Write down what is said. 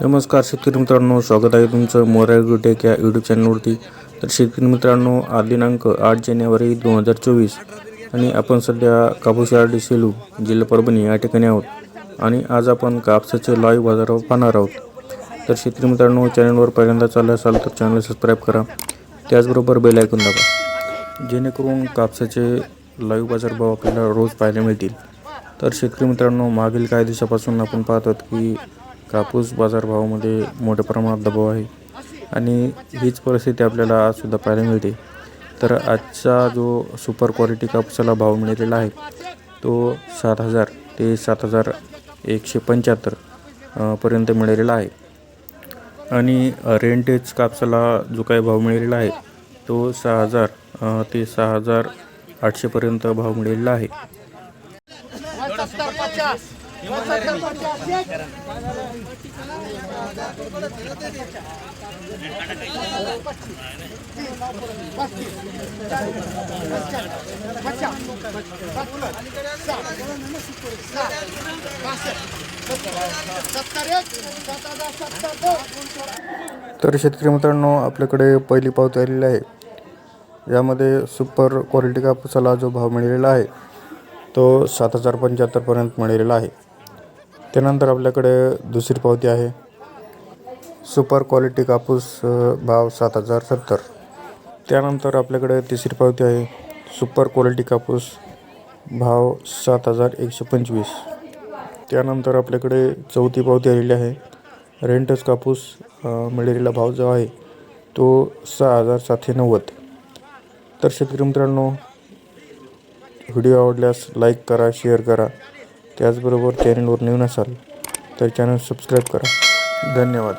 नमस्कार शेतकरी मित्रांनो स्वागत आहे तुमचं मोरा ॲग्रोटेक या यूट्यूब चॅनलवरती तर शेतकरी मित्रांनो आज दिनांक आठ जानेवारी दोन हजार चोवीस आणि आपण सध्या कापूस यार्ड सेलू जिल्हा परभणी या ठिकाणी आहोत. आणि आज आपण कापसाचे लाईव्ह बाजारावर पाहणार आहोत. तर शेतकरी मित्रांनो चॅनलवर पहिल्यांदा चाललं असाल तर चॅनल सबस्क्राईब करा. त्याचबरोबर बेल ऐकून दाबा. जेणेकरून कापसाचे लाईव्ह बाजारभाव आपल्याला रोज पाहायला मिळतील. तर शेतकरी मित्रांनो मागील काही दिवसापासून आपण पाहतात की कापूस बाजारभावामध्ये मोठ्या प्रमाणात दबाव आहे आणि हीच परिस्थिती आपल्याला आजसुद्धा पाहायला मिळते. तर आजचा जो सुपर क्वालिटी कापसाला भाव मिळालेला आहे तो सात हजार ते सात हजार एकशे पंच्याहत्तर पर्यंत मिळालेला आहे. आणि रेंटेज कापसाला जो काही भाव मिळालेला आहे तो सहा हजार ते सहा हजार आठशेपर्यंत भाव मिळालेला आहे. तर शेतकरी मित्रांनो आपल्याकडे पहिली पावती आलेली आहे. यामध्ये सुपर क्वालिटी कापसाला जो भाव मिळालेला आहे तो सात हजार पंच्याहत्तरपर्यंत मिळालेला आहे. त्यानंतर आपल्याकडे दुसरी पावती आहे. सुपर क्वालिटी कापूस भाव सात हजार सत्तर. त्यानंतर आपल्याकडे तिसरी पावती आहे. सुपर क्वालिटी कापूस भाव सात हजार एकशे पंचवीस. त्यानंतर आपल्याकडे चौथी पावती आलेली आहे. रेंटस कापूस अ, मिळालेला भाव जो आहे तो सहा हजार सातशे नव्वद. तर शेतकरी मित्रांनो व्हिडिओ आवडल्यास लाईक करा शेअर करा. त्याचबरोबर चॅनलवर नवीन असाल तर चॅनल सबस्क्राईब करा. धन्यवाद.